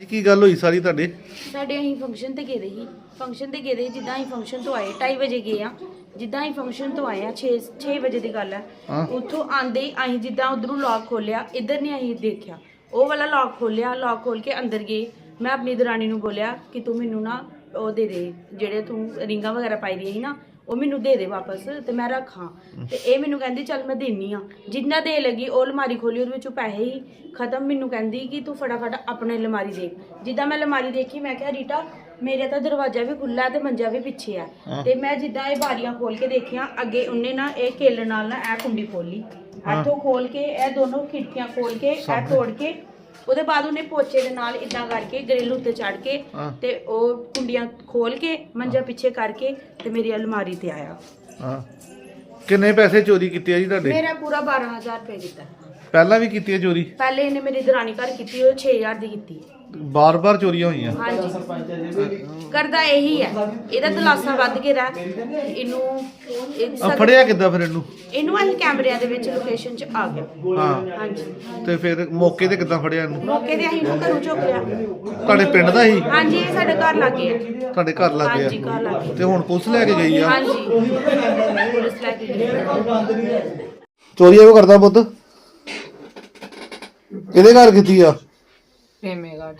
ਕੀ ਗੱਲ ਹੋਈ ਸਾਰੀ ਤੁਹਾਡੇ? ਸਾਡੇ ਅਸੀਂ ਫੰਕਸ਼ਨ ਤੇ ਗਏ ਦੇ ਸੀ। ਫੰਕਸ਼ਨ ਤੇ ਗਏ ਦੇ ਸੀ, ਜਿੱਦਾਂ ਅਸੀਂ ਫੰਕਸ਼ਨ ਤੋਂ ਆਏ 2:30 ਵਜੇ ਗਏ ਆ ਜਿੱਦਾਂ ਅਸੀਂ ਫੰਕਸ਼ਨ ਤੋਂ ਆਏ ਆ 6 6 ਵਜੇ ਦੀ ਗੱਲ ਹੈ। ਹਾਂ। ਉੱਥੋਂ ਆਂਦੇ ਹੀ ਅਸੀਂ ਜਿੱਦਾਂ ਉਧਰੋਂ ਲੌਕ ਖੋਲਿਆ ਇੱਧਰ ਨਹੀਂ ਅਸੀਂ ਦੇਖਿਆ। ਉਹ ਵਾਲਾ ਲੌਕ ਖੋਲਿਆ ਲੌਕ ਖੋਲ ਕੇ ਅੰਦਰ ਗਏ। ਮੈਂ ਆਪਣੀ ਦਰਾਣੀ ਨੂੰ ਬੋਲਿਆ ਕਿ ਤੂੰ ਮੈਨੂੰ ਨਾ ਉਹ ਦੇ ਦੇ ਜਿਹੜੇ ਤੂੰ ਰਿੰਗਾਂ ਵਗੈਰਾ ਪਾਈ ਦੀਆਂ ਸੀ ਨਾ ਉਹ ਮੈਨੂੰ ਦੇ ਦੇ ਵਾਪਸ ਤੇ ਮੈਂ ਰੱਖਾਂ। ਤੇ ਇਹ ਮੈਨੂੰ ਕਹਿੰਦੀ ਚੱਲ ਮੈਂ ਦੇਣੀ ਆ। ਜਿੰਨਾ ਦੇ ਲੱਗੀ ਉਹ ਅਲਮਾਰੀ ਖੋਲੀ ਉਹਦੇ ਵਿੱਚੋਂ ਪੈਸੇ ਹੀ ਖਤਮ। ਮੈਨੂੰ ਕਹਿੰਦੀ ਕਿ ਤੂੰ ਫਟਾਫਟ ਆਪਣੇ ਅਲਮਾਰੀ ਦੇਖ। ਜਿੱਦਾਂ ਮੈਂ ਅਲਮਾਰੀ ਦੇਖੀ ਮੈਂ ਕਿਹਾ ਰੀਟਾ ਮੇਰੇ ਤਾਂ ਦਰਵਾਜ਼ਾ ਵੀ ਖੁੱਲਾ ਤੇ ਮੰਜਾ ਵੀ ਪਿੱਛੇ ਆ। ਤੇ ਮੈਂ ਜਿੱਦਾਂ ਇਹ ਬਾਰੀਆਂ ਖੋਲ ਕੇ ਦੇਖੀਆਂ ਅੱਗੇ ਉਹਨੇ ਨਾ ਇਹ ਕੇਲ ਨਾਲ ਨਾ ਇਹ ਕੁੰਡੀ ਖੋਲੀ ਇੱਥੋਂ ਖੋਲ ਕੇ ਇਹ ਦੋਨੋਂ ਖਿੜਕੀਆਂ ਖੋਲ ਕੇ ਇਹ ਤੋੜ ਕੇ ਉਹਦੇ ਬਾਅਦ ਉਹਨੇ ਪੋਚੇ ਦੇ ਨਾਲ ਇਦਾਂ ਕਰਕੇ ਗ੍ਰਿਲ ਉੱਤੇ ਚੜ ਕੇ ਹਾਂ। ਤੇ ਉਹ ਕੁੰਡੀਆਂ ਖੋਲ ਕੇ ਮੰਜਾ ਪਿੱਛੇ ਕਰਕੇ ਤੇ ਮੇਰੀ ਅਲਮਾਰੀ ਤੇ ਆਇਆ। ਹਾਂ। ਕਿੰਨੇ ਪੈਸੇ ਚੋਰੀ ਕੀਤੇ ਆ ਜੀ ਤੁਹਾਡੇ? ਮੇਰਾ ਪੂਰਾ 12000 ਰੁਪਏ ਕੀਤਾ ਪਹਿਲਾਂ ਵੀ ਕੀਤੀ ਹੈ ਚੋਰੀ? ਪਹਿਲੇ ਇਹਨੇ ਮੇਰੀ ਦਰਾਣੀ ਘਰ ਕੀਤੀ ਉਹ 6000 ਦੀ ਕੀਤੀ। ਬਾਰ-ਬਾਰ ਚੋਰੀਆਂ ਹੋਈਆਂ। ਹਾਂਜੀ। ਕਰਦਾ ਇਹੀ ਹੈ। ਇਹਦਾ ਦਲਾਸਾ ਵੱਧ ਕੇ ਰਹਿ। ਇਹਨੂੰ ਇਹ ਆ ਫੜਿਆ ਕਿੱਦਾਂ ਫਿਰ ਇਹਨੂੰ? ਇਹਨੂੰ ਅਸੀਂ ਕੈਮਰਿਆਂ ਦੇ ਵਿੱਚ ਲੋਕੇਸ਼ਨ 'ਚ ਆ ਗਿਆ ਹਾਂ। ਹਾਂਜੀ। ਤੇ ਫਿਰ ਮੌਕੇ ਤੇ ਕਿੱਦਾਂ ਫੜਿਆ ਇਹਨੂੰ? ਮੌਕੇ ਤੇ ਅਸੀਂ ਇਹਨੂੰ ਘਰੋਂ ਚੁੱਕ ਲਿਆ। ਤੁਹਾਡੇ ਪਿੰਡ ਦਾ ਹੀ? ਹਾਂਜੀ ਇਹ ਸਾਡੇ ਘਰ ਲੱਗੇ ਆ। ਤੁਹਾਡੇ ਘਰ ਲੱਗ ਹਾਂਜੀ ਗਿਆ ਘਰ ਲੱਗੇ। ਤੇ ਹੁਣ ਪੁਲਿਸ ਲੈ ਕੇ ਗਈ ਆ? ਹਾਂਜੀ। ਪੁਲਿਸ ਲੈ ਕੇ ਗਈ ਚੋਰੀ ਇਹੋ ਕਰਦਾ ਪੁੱਤ? ਕਿਹਦੇ ਘਰ ਕੀਤੀ ਆ? ਪ੍ਰੇਮੇਗੜ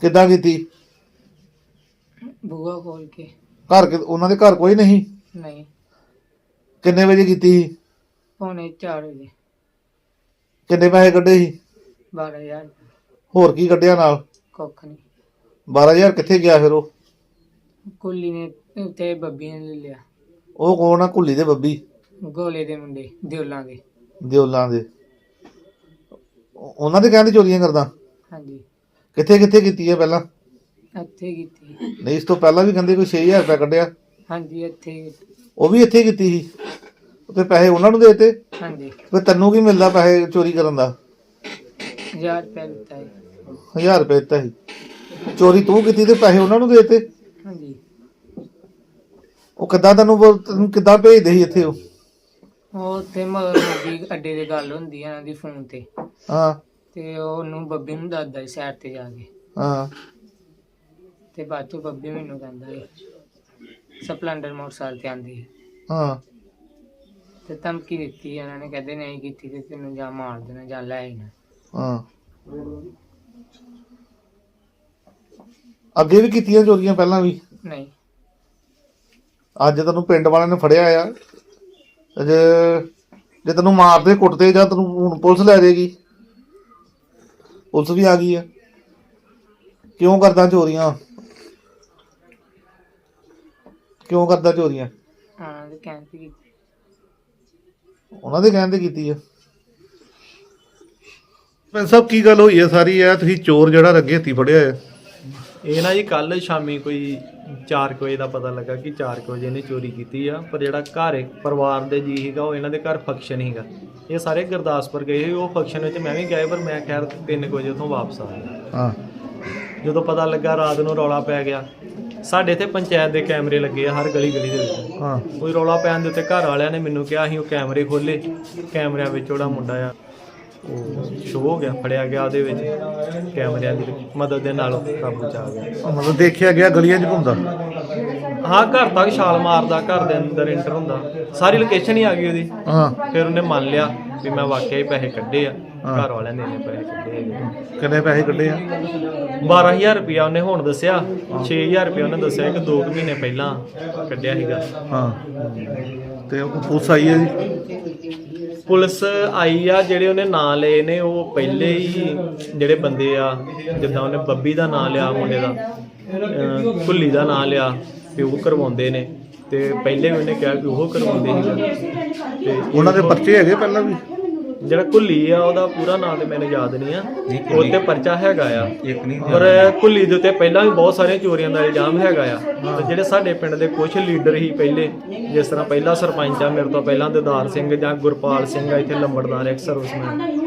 ਕਿੱਦਾਂ ਕੀਤੀ? ਬੂਆ ਖੋਲ ਕੇ। ਘਰ ਕਿ- ਉਹਨਾਂ ਦੇ ਘਰ ਕੋਈ ਨਹੀਂ? ਨਹੀਂ। ਕਿੰਨੇ ਵਜੇ ਕੀਤੀ ਸੀ? ਪੌਣੇ 4 ਵਜੇ। ਕਿੰਨੇ ਪੈਸੇ ਕੱਢੇ ਸੀ? 12000 ਹੋਰ ਕੀ ਕੱਢਿਆ ਨਾਲ? ਕੁੱਖ ਨਹੀਂ। 12000 ਕਿੱਥੇ ਗਿਆ ਫਿਰ ਉਹ? ਕੁੱਲੀ ਨੇ ਤੇ ਬੱਬੀ ਨੇ ਲੈ ਲਿਆ। ਉਹ ਕੌਣ ਆ ਕੁੱਲੀ ਦੇ ਬੱਬੀ? ਗੋਲੇ ਦੇ ਮੁੰਡੇ ਦਿਉਲਾਂ ਦੇ। ਦਿਉਲਾਂ ਦੇ। ਉਹ- ਉਹਨਾਂ ਦੇ ਕਹਿੰਦੇ ਚੋਰੀਆਂ ਕਰਦਾ? ਕਿੱਥੇ ਕਿੱਥੇ ਕੀਤੀ ਹੈ ਪਹਿਲਾਂ? ਇੱਥੇ ਕੀਤੀ। ਨਹੀਂ ਇਸ ਤੋਂ ਪਹਿਲਾਂ ਵੀ ਕਹਿੰਦੇ ਕੋਈ 6000 ਰੁਪਏ ਕੱਢਿਆ। ਹਾਂਜੀ ਇੱਥੇ। ਉਹ ਵੀ ਇੱਥੇ ਕੀਤੀ ਸੀ? ਤੇ ਪੈਸੇ ਉਹਨਾਂ ਨੂੰ ਦੇਤੇ? ਹਾਂਜੀ। ਫਿਰ ਤੈਨੂੰ ਕੀ ਮਿਲਦਾ ਪੈਸੇ ਚੋਰੀ ਕਰਨ ਦਾ? 1000 ਰੁਪਏ ਦਿੱਤਾ ਹੈ 1000 ਰੁਪਏ ਦਿੱਤਾ ਸੀ। ਚੋਰੀ ਤੂੰ ਕੀਤੀ ਤੇ ਪੈਸੇ ਉਹਨਾਂ ਨੂੰ ਦੇਤੇ? ਹਾਂਜੀ। ਉਹ ਕਿੱਦਾਂ ਤੈਨੂੰ ਬੋਲ- ਤੈਨੂੰ ਕਿੱਦਾਂ ਭੇਜਦੇ ਸੀ ਇੱਥੇ ਉਹ? ਉਹ ਤੇ ਮਗਰ ਦੀ ਅੱਡੇ ਦੇ ਗੱਲ ਹੁੰਦੀ ਹੈ ਇਹਨਾਂ ਦੀ ਫੋਨ ਤੇ। ਹਾਂ। ਤੇ ਉਹ ਉਹਨੂੰ ਬੱਬੀ ਨੂੰ ਦੱਸਦਾ ਸੀ ਸਾਈਡ ਤੇ ਜਾ ਕੇ। ਹਾਂ। ਤੇ ਬਾਅਦ ਚੋਂ ਬੱਬੀ ਮੈਨੂੰ ਕਹਿੰਦਾ ਹੈ ਸਪਲੈਂਡਰ ਮੋਟਰਸਾਈਕਲ ਤੇ ਆਂਦੀ ਹੈ। ਹਾਂ। ਤੇ ਧਮਕੀ ਦਿੱਤੀ ਇਹਨਾਂ ਨੇ ਕਹਿੰਦੇ ਨਹੀਂ ਕੀਤੀ ਤੇ ਤੈਨੂੰ ਜਾਂ ਮਾਰ ਦੇਣਾ ਜਾਂ ਲੈ ਆਈਣਾ ਹਾਂ। ਅੱਗੇ ਵੀ ਕੀਤੀਆਂ ਚੋਰੀਆਂ ਪਹਿਲਾਂ ਵੀ? ਨਹੀਂ। ਅੱਜ ਤੈਨੂੰ ਪਿੰਡ ਵਾਲਿਆਂ ਨੇ ਫੜਿਆ ਆ। ਜੇ ਜੇ ਤੈਨੂੰ ਮਾਰਦੇ ਕੁੱਟਦੇ ਜਾਂ ਤੈਨੂੰ ਹੁਣ ਪੁਲਿਸ ਲੈ ਜਾਏਗੀ। ਪੁਲਿਸ ਵੀ ਆ ਗਈ ਆ। ਕਿਉਂ ਕਰਦਾ ਚੋਰੀਆਂ? ਕਿਉਂ ਕਰਦਾ ਚੋਰੀਆਂ? ਹਾਂ ਤੇ ਕਹਿੰਦੇ ਕੀਤੀ। ਉਹਨਾਂ ਦੇ ਕਹਿਣ ਤੇ ਕੀਤੀ ਆ। ਮੈਂ ਸਭ ਕੀ ਗੱਲ ਹੋਈ ਆ ਸਾਰੀ? ਆ ਤੁਸੀਂ ਚੋਰ ਜਿਹੜਾ ਰੱਗੇ ਹੱਥੀ ਫੜਿਆ ਆ। ਇਹ ਨਾ ਜੀ ਕੱਲ ਸ਼ਾਮੀ ਕੋਈ 4 ਵਜੇ ਦਾ ਪਤਾ ਲੱਗਾ ਕਿ 4 ਵਜੇ ਇਹਨੇ ਚੋਰੀ ਕੀਤੀ ਆ ਪਰ ਜਿਹੜਾ ਘਰ ਇੱਕ ਪਰਿਵਾਰ ਦੇ ਜੀ ਸੀਗਾ ਉਹ ਇਹਨਾਂ ਦੇ ਘਰ ਫੰਕਸ਼ਨ ਸੀਗਾ। ਇਹ ਸਾਰੇ ਗੁਰਦਾਸਪੁਰ ਗਏ ਸੀ ਉਹ ਫੰਕਸ਼ਨ ਵਿੱਚ ਮੈਂ ਵੀ ਗਿਆ ਪਰ ਮੈਂ ਖੈਰ 3 ਵਜੇ ਉੱਥੋਂ ਵਾਪਸ ਆ ਗਿਆ। ਹਾਂ। ਜਦੋਂ ਪਤਾ ਲੱਗਾ ਰਾਤ ਨੂੰ ਰੌਲਾ ਪੈ ਗਿਆ ਸਾਡੇ ਇੱਥੇ ਪੰਚਾਇਤ ਦੇ ਕੈਮਰੇ ਲੱਗੇ ਆ ਹਰ ਗਲੀ ਗਲੀ ਦੇ ਵਿੱਚ। ਹਾਂ। ਕੋਈ ਰੌਲਾ ਪੈਣ ਦੇ ਉੱਤੇ ਘਰ ਵਾਲਿਆਂ ਨੇ ਮੈਨੂੰ ਕਿਹਾ ਅਸੀਂ ਉਹ ਕੈਮਰੇ ਖੋਲੇ ਕੈਮਰਿਆਂ ਵਿੱਚ ਉਹਦਾ ਮੁੰਡਾ ਆ। ਉਹ ਸ਼ੋ ਹੋ ਗਿਆ ਫੜਿਆ ਗਿਆ ਉਹਦੇ ਵਿੱਚ ਕੈਮਰਿਆਂ ਦੀ ਮਦਦ ਦੇ ਨਾਲ ਕਾਬੂ ਚ ਆ ਗਿਆ। ਮਤਲਬ ਦੇਖਿਆ ਗਿਆ ਗਲੀਆਂ 'ਚ ਘੁੰਮਦਾ? ਹਾਂ ਘਰ ਤੱਕ ਛਾਲ ਮਾਰਦਾ ਘਰ ਦੇ ਅੰਦਰ ਇੰਟਰ ਹੁੰਦਾ। ਸਾਰੀ ਲੋਕੇਸ਼ਨ ਹੀ ਆ ਗਈ ਉਹਦੀ। ਹਾਂ। ਫਿਰ ਉਹਨੇ ਮੰਨ ਲਿਆ ਵੀ ਮੈਂ ਵਾਕਿਆ ਹੀ ਪੈਸੇ ਕੱਢੇ ਆ। ਘਰ ਵਾਲਿਆਂ ਨੇ ਪੈਸੇ ਕੱਢੇ ਹੈਗੇ। ਕਿੰਨੇ ਪੈਸੇ ਕੱਢੇ ਆ? 12000 ਰੁਪਇਆ ਉਹਨੇ ਹੁਣ ਦੱਸਿਆ। 6000 ਰੁਪਇਆ ਉਹਨੇ ਦੱਸਿਆ ਕਿ 2 ਮਹੀਨੇ ਪਹਿਲਾਂ ਕੱਢਿਆ ਸੀਗਾ। ਹਾਂ। ਤੇ ਉਹ ਪੁਲਿਸ ਆਈ ਹੈ ਜੀ? ਪੁਲਿਸ ਆਈ ਆ, ਜਿਹੜੇ ਉਹਨੇ ਨਾਂ ਲਏ ਨੇ, ਉਹ ਪਹਿਲੇ ਹੀ ਜਿਹੜੇ ਬੰਦੇ ਆ, ਜਿੱਦਾਂ ਉਹਨੇ ਬੱਬੀ ਦਾ ਨਾਂ ਲਿਆ ਮੁੰਡੇ ਦਾ, ਅਹ ਭੁੱਲੀ ਦਾ ਨਾਂ ਲਿਆ ਵੀ ਉਹ ਕਰਵਾਉਂਦੇ ਨੇ, ਤੇ ਪਹਿਲੇ ਵੀ ਉਹਨੇ ਕਿਹਾ ਕਿ ਉਹ ਕਰਵਾਉਂਦੇ ਸੀ ਤੇ ਉਹਨਾਂ ਦੇ ਪਰਚੇ ਹੈਗੇ ਪਹਿਲਾਂ ਵੀ? ਜਿਹੜਾ ਕੁੱਲੀ ਆ ਉਹਦਾ ਪੂਰਾ ਨਾਮ ਤੇ ਮੈਨੂੰ ਯਾਦ ਨਹੀਂ ਆ। ਉਹ ਤੇ ਪਰਚਾ ਹੈਗਾ ਆ। ਇੱਕ ਨਹੀਂ ਪਰ ਕੁੱਲੀ ਦੇ ਉੱਤੇ ਪਹਿਲਾਂ ਵੀ ਬਹੁਤ ਸਾਰੀਆਂ ਚੋਰੀਆਂ ਦਾ ਇਲਜ਼ਾਮ ਹੈਗਾ ਆ। ਤੇ ਜਿਹੜੇ ਸਾਡੇ ਪਿੰਡ ਦੇ ਕੁਝ ਲੀਡਰ ਹੀ ਪਹਿਲੇ ਜਿਸ ਤਰ੍ਹਾਂ ਪਹਿਲਾ ਸਰਪੰਚ ਆ ਮੇਰੇ ਤੋਂ ਪਹਿਲਾਂ ਦਿਦਾਰ ਸਿੰਘ ਜਾਂ ਗੁਰਪਾਲ ਸਿੰਘ ਆ ਇੱਥੇ ਲੰਬੜਦਾਰ ਐਕਸ ਸਰਵਿਸਮੈਨ।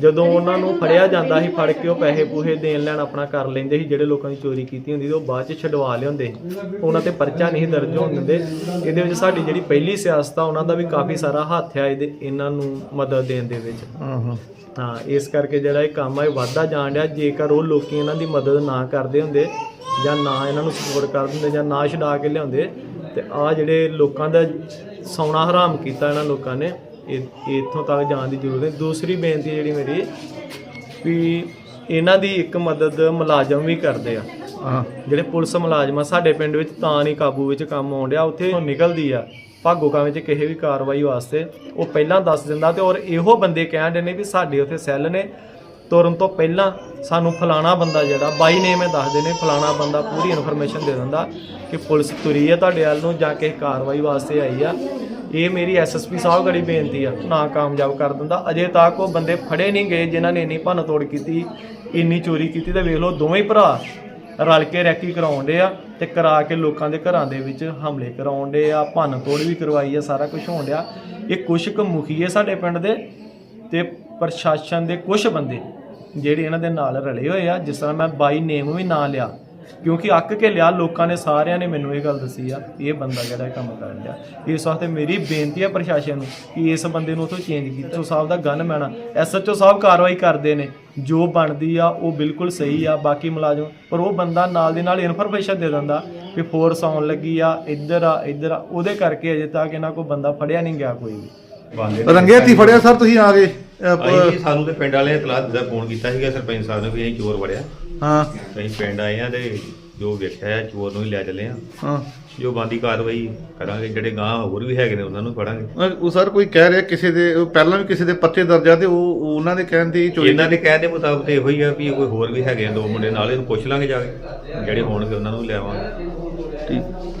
ਜਦੋਂ ਉਹਨਾਂ ਨੂੰ ਫੜਿਆ ਜਾਂਦਾ ਸੀ ਫੜ ਕੇ ਉਹ ਪੈਸੇ ਪੂਹੇ ਦੇਣ ਲੈਣ ਆਪਣਾ ਕਰ ਲੈਂਦੇ ਸੀ ਜਿਹੜੇ ਲੋਕਾਂ ਦੀ ਚੋਰੀ ਕੀਤੀ ਹੁੰਦੀ ਸੀ ਉਹ ਬਾਅਦ ਚ ਛਡਵਾ ਲਿਆਉਂਦੇ ਸੀ। ਉਹਨਾਂ ਤੇ ਪਰਚਾ ਨਹੀਂ ਦਰਜ ਹੋਣ ਦਿੰਦੇ। ਇਹਦੇ ਵਿੱਚ ਸਾਡੀ ਜਿਹੜੀ ਪਹਿਲੀ ਸਿਆਸਤ ਆ ਉਹਨਾਂ ਦਾ ਵੀ ਕਾਫੀ ਸਾਰਾ ਹੱਥ ਆ ਇਹਦੇ ਇਹਨਾਂ ਨੂੰ ਮਦਦ ਦੇਣ ਦੇ ਵਿੱਚ। ਹਾਂ ਹਾਂ ਹਾਂ ਇਸ ਕਰਕੇ ਜਿਹੜਾ ਇਹ ਕੰਮ ਆ ਇਹ ਵੱਧਦਾ ਜਾਣ ਡਿਆ। ਜੇਕਰ ਉਹ ਲੋਕੀ ਇਹਨਾਂ ਦੀ ਮਦਦ ਨਾ ਕਰਦੇ ਹੁੰਦੇ ਜਾਂ ਨਾ ਇਹਨਾਂ ਨੂੰ ਸਪੋਰਟ ਕਰਦੇ ਹੁੰਦੇ ਜਾਂ ਨਾ ਛਡਾ ਕੇ ਲਿਆਉਂਦੇ ਤੇ ਆ ਜਿਹੜੇ ਲੋਕਾਂ ਦਾ ਸੌਣਾ ਹਰਾਮ ਕੀਤਾ ਇਹਨਾਂ ਲੋਕਾਂ ਨੇ ਇੱਥੋਂ ਤੱਕ ਜਾਣ ਦੀ ਜ਼ਰੂਰਤ ਹੈ। ਦੂਸਰੀ ਬੇਨਤੀ ਜਿਹੜੀ ਮੇਰੀ ਵੀ ਇਹਨਾਂ ਦੀ ਇੱਕ ਮਦਦ ਮੁਲਾਜ਼ਮ ਵੀ ਕਰਦੇ ਆ। ਹਾਂ। ਜਿਹੜੇ ਪੁਲਿਸ ਮੁਲਾਜ਼ਮ ਆ ਸਾਡੇ ਪਿੰਡ ਵਿੱਚ ਤਾਂ ਨਹੀਂ ਕਾਬੂ ਵਿੱਚ ਕੰਮ ਆਉਣ ਡਿਆ। ਉੱਥੇ ਨਿਕਲਦੀ ਆ। ਭਾਗੋਕਾਂ ਵਿੱਚ ਕਿਸੇ ਵੀ ਕਾਰਵਾਈ ਵਾਸਤੇ ਉਹ ਪਹਿਲਾਂ ਦੱਸ ਦਿੰਦਾ ਤੇ ਔਰ ਇਹੋ ਬੰਦੇ ਕਹਿਣ ਦੇ ਨੇ ਵੀ ਸਾਡੇ ਉੱਥੇ ਸੈੱਲ ਨੇ। ਤੁਰਨ ਤੋਂ ਪਹਿਲਾਂ ਸਾਨੂੰ ਫਲਾਣਾ ਬੰਦਾ ਜਿਹੜਾ ਬਾਈ ਨੇਮ ਇਹ ਦੱਸਦੇ ਨੇ ਫਲਾਣਾ ਬੰਦਾ ਪੂਰੀ ਇਨਫੋਰਮੇਸ਼ਨ ਦੇ ਦਿੰਦਾ ਕਿ ਪੁਲਿਸ ਤੁਰੀ ਹੈ ਤੁਹਾਡੇ ਵੱਲ ਨੂੰ ਜਾਂ ਕਿਸੇ ਕਾਰਵਾਈ ਵਾਸਤੇ ਆਈ ਆ। ਇਹ ਮੇਰੀ ਐਸਐਸਪੀ ਸਾਹਿਬ ਗੜੀ ਬੇਨਤੀ ਆ, ਨਾ ਕਾਮਯਾਬ ਕਰ ਦਿੰਦਾ। ਅਜੇ ਤੱਕ ਉਹ ਬੰਦੇ ਫੜੇ ਨਹੀਂ ਗਏ ਜਿਨ੍ਹਾਂ ਨੇ ਇੰਨੀ ਭੰਨ ਤੋੜ ਕੀਤੀ, ਇੰਨੀ ਚੋਰੀ ਕੀਤੀ ਤੇ ਵੇਖ ਲਓ ਦੋਵੇਂ ਭਰਾ ਰਲ ਕੇ ਰੈਕੀ ਕਰਾਉਂਦੇ ਆ ਤੇ ਕਰਾ ਕੇ ਲੋਕਾਂ ਦੇ ਘਰਾਂ ਦੇ ਵਿੱਚ ਹਮਲੇ ਕਰਾਉਂਦੇ ਆ ਭੰਨ ਤੋੜ ਵੀ ਕਰਵਾਈ ਆ, ਸਾਰਾ ਕੁਝ ਹੋਣ ਡਿਆ। ਇਹ ਕੁਛ ਕੁ ਮੁਖੀਏ ਸਾਡੇ ਪਿੰਡ ਦੇ ਤੇ ਪ੍ਰਸ਼ਾਸਨ ਦੇ ਕੁਝ ਬੰਦੇ ਜਿਹੜੇ ਇਹਨਾਂ ਦੇ ਨਾਲ ਰਲੇ ਹੋਏ ਆ, ਜਿਸ ਤਰ੍ਹਾਂ ਮੈਂ ਬਾਈ ਨੇਮ ਵੀ ਨਾਂ ਲਿਆ। ਕਿਉਂਕਿ ਅੱਕ ਕੇ ਲਿਆ ਲੋਕਾਂ ਨੇ ਸਾਰਿਆਂ ਨੇ ਮੈਨੂੰ ਇਹ ਗੱਲ ਦੱਸੀ ਆ ਇਹ ਬੰਦਾ ਜਿਹੜਾ ਇਹ ਕੰਮ ਕਰਨ ਲਿਆ ਇਸ ਵਾਸਤੇ ਮੇਰੀ ਬੇਨਤੀ ਹੈ ਪ੍ਰਸ਼ਾਸਨ ਨੂੰ ਕਿ ਇਸ ਬੰਦੇ ਨੂੰ ਉਥੋਂ ਚੇਂਜ ਕੀਤਾ। ਸਾਹਿਬ ਦਾ ਗਨ ਮੈਣਾ ਐਸਐਚਓ ਸਾਹਿਬ ਕਾਰਵਾਈ ਕਰਦੇ ਨੇ। ਜੋ ਬਣਦੀ ਆ ਉਹ ਬਿਲਕੁਲ ਸਹੀ ਆ ਬਾਕੀ ਮੁਲਾਜ਼ਮ ਪਰ ਉਹ ਬੰਦਾ ਨਾਲ ਦੇ ਨਾਲ ਇਨਫੋਰਮੇਸ਼ਨ ਦੇ ਦਿੰਦਾ ਕਿ ਫੋਰਸ ਆਉਣ ਲੱਗੀ ਆ ਇੱਧਰ ਆ ਇੱਧਰ ਆ। ਉਹਦੇ ਕਰਕੇ ਅਜੇ ਤੱਕ ਇਹਨਾਂ ਕੋਈ ਬੰਦਾ ਫੜਿਆ ਨਹੀਂ ਗਿਆ ਕੋਈ ਵੀ। ਰੰਗੇ ਹੱਥੀ ਫੜਿਆ ਸਰ ਤੁਸੀਂ ਆ ਗਏ ਅਸੀਂ ਸਾਨੂੰ ਤੇ ਪਿੰਡ ਵਾਲੇ ਇਤਲਾਹ ਦਿੱਤਾ ਫੋਨ ਕੀਤਾ ਸੀਗਾ ਸਰਪੰਚ ਸਾਹਿਬ ਨੇ ਵੀ ਅਸੀਂ ਚੋਰ ਵੜਿਆ। ਹਾਂ। ਅਸੀਂ ਪਿੰਡ ਆਏ ਆ ਤੇ ਜੋ ਵੇਖਿਆ ਆ ਚੋਰ ਨੂੰ ਹੀ ਲੈ ਚੱਲੇ ਆ ਹਾਂ। ਜੋ ਬੰਦੀ ਕਾਰਵਾਈ ਕਰਾਂਗੇ ਜਿਹੜੇ ਗਾਂ ਹੋਰ ਵੀ ਹੈਗੇ ਨੇ ਉਹਨਾਂ ਨੂੰ ਫੜਾਂਗੇ। ਉਹ ਸਰ ਕੋਈ ਕਹਿ ਰਿਹਾ ਕਿਸੇ ਦੇ ਉਹ ਪਹਿਲਾਂ ਵੀ ਕਿਸੇ ਦੇ ਪਰਚੇ ਦਰਜ ਆ ਤੇ ਉਹ ਉਹ ਉਹਨਾਂ ਦੇ ਕਹਿਣ ਤੇ ਹੀ ਚੋਰੀ ਇਹਨਾਂ ਦੇ ਕਹਿਣ ਦੇ ਮੁਤਾਬਕ ਤੇ ਇਹੋ ਹੀ ਆ ਵੀ ਕੋਈ ਹੋਰ ਵੀ ਹੈਗੇ ਆ ਦੋ ਮੁੰਡੇ ਨਾਲ ਇਹਨੂੰ ਪੁੱਛ ਲਾਂਗੇ ਜਾ ਕੇ। ਜਿਹੜੇ ਹੋਣਗੇ ਉਹਨਾਂ ਨੂੰ ਵੀ ਲਿਆਵਾਂਗੇ ਠੀਕ।